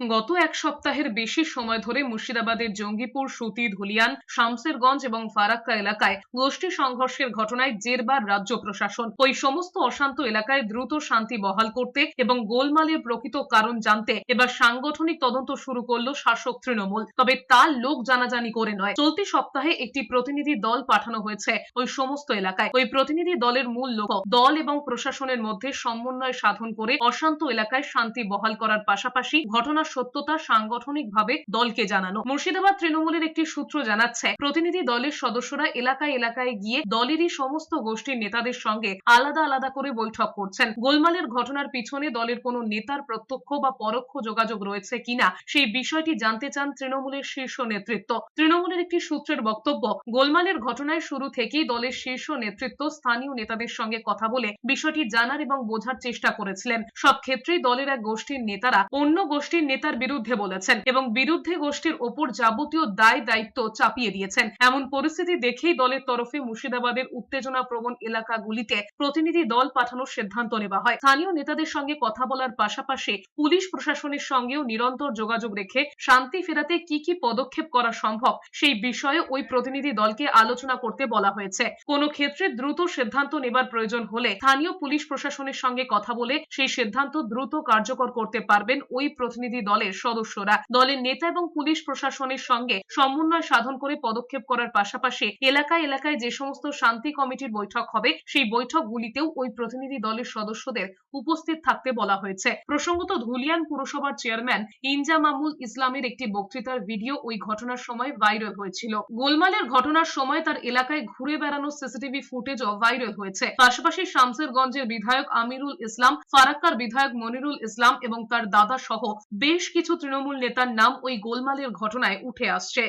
গত এক সপ্তাহের বেশি সময় ধরে মুর্শিদাবাদের জঙ্গিপুর, সুতি, ধুলিয়ান, শামসেরগঞ্জ এবং ফারাক্কা এলাকায় গোষ্ঠী সংঘর্ষের ঘটনায় জেরবার রাজ্য প্রশাসন। ওই সমস্ত অশান্ত এলাকায় দ্রুত শান্তি বহাল করতে এবং গোলমালের প্রকৃত কারণ জানতে এবার সাংগঠনিক তদন্ত শুরু করল শাসক তৃণমূল। তবে তার লোক জানাজানি করে নয়। চলতি সপ্তাহে একটি প্রতিনিধি দল পাঠানো হয়েছে ওই সমস্ত এলাকায়। ওই প্রতিনিধি দলের মূল লক্ষ্য দল এবং প্রশাসনের মধ্যে সমন্বয় সাধন করে অশান্ত এলাকায় শান্তি বহাল করার পাশাপাশি ঘটনার সত্যতা সাংগঠনিকভাবে দলকে জানানো। মুর্শিদাবাদ তৃণমূলের একটি সূত্র জানাচ্ছে, প্রতিনিধি দলের সদস্যরা এলাকায় এলাকায় গিয়ে দলেরই সমস্ত গোষ্ঠীর নেতাদের সঙ্গে আলাদা আলাদা করে বৈঠক করছেন। গোলমালের ঘটনার পিছনে দলের কোনো নেতার প্রত্যক্ষ বা পরোক্ষ যোগাযোগ রয়েছে কিনা, সেই বিষয়টি জানতে চান তৃণমূলের শীর্ষ নেতৃত্ব। তৃণমূলের একটি সূত্রের বক্তব্য, গোলমালের ঘটনায় শুরু থেকেই দলের শীর্ষ নেতৃত্ব স্থানীয় নেতাদের সঙ্গে কথা বলে বিষয়টি জানার এবং বোঝার চেষ্টা করেছিলেন। সব ক্ষেত্রেই দলের এক গোষ্ঠীর নেতারা অন্য গোষ্ঠীর নেতার বিরুদ্ধে বলেছেন এবং বিরুদ্ধে গোষ্ঠীর ওপর যাবতীয় দায় দায়িত্ব চাপিয়ে দিয়েছেন। এমন পরিস্থিতি দেখেই দলের তরফে মুর্শিদাবাদের উত্তেজনা প্রবণ এলাকাগুলিতে প্রতিনিধি দল পাঠানোর সিদ্ধান্ত নেওয়া হয়। স্থানীয় নেতাদের সঙ্গে কথা বলার পাশাপাশি পুলিশ প্রশাসনের সঙ্গেও নিরন্তর যোগাযোগ রেখে শান্তি ফেরাতে কি কি পদক্ষেপ করা সম্ভব সেই বিষয়ে ওই প্রতিনিধি দলকে আলোচনা করতে বলা হয়েছে। কোনো ক্ষেত্রে দ্রুত সিদ্ধান্ত নেবার প্রয়োজন হলে স্থানীয় পুলিশ প্রশাসনের সঙ্গে কথা বলে সেই সিদ্ধান্ত দ্রুত কার্যকর করতে পারবেন ওই প্রতিনিধি দলের সদস্যরা। দলের নেতা এবং পুলিশ প্রশাসনের সঙ্গে সমন্বয় সাধন করে পদক্ষেপ করার পাশাপাশি এলাকায় এলাকায় যে সমস্ত শান্তি কমিটির বৈঠক হবে, সেই বৈঠকগুলিতেও ওই প্রতিনিধি দলের সদস্যদের উপস্থিত থাকতে বলা হয়েছে। প্রসঙ্গত ধুলিয়ান পুরসভার চেয়ারম্যান ইনজামামুল ইসলামের একটি বক্তৃতার ভিডিও ওই ঘটনার সময় ভাইরাল হয়েছিল। গোলমালের ঘটনার সময় তার এলাকায় ঘুরে বেড়ানো সিসিটিভি ফুটেজও ভাইরাল হয়েছে। পাশাপাশি শামসেরগঞ্জের বিধায়ক আমিরুল ইসলাম, ফারাক্কার বিধায়ক মনিরুল ইসলাম এবং তার দাদা সহ বেশ কিছু তৃণমূল নেতার নাম ওই গোলমালের ঘটনায় উঠে আসছে।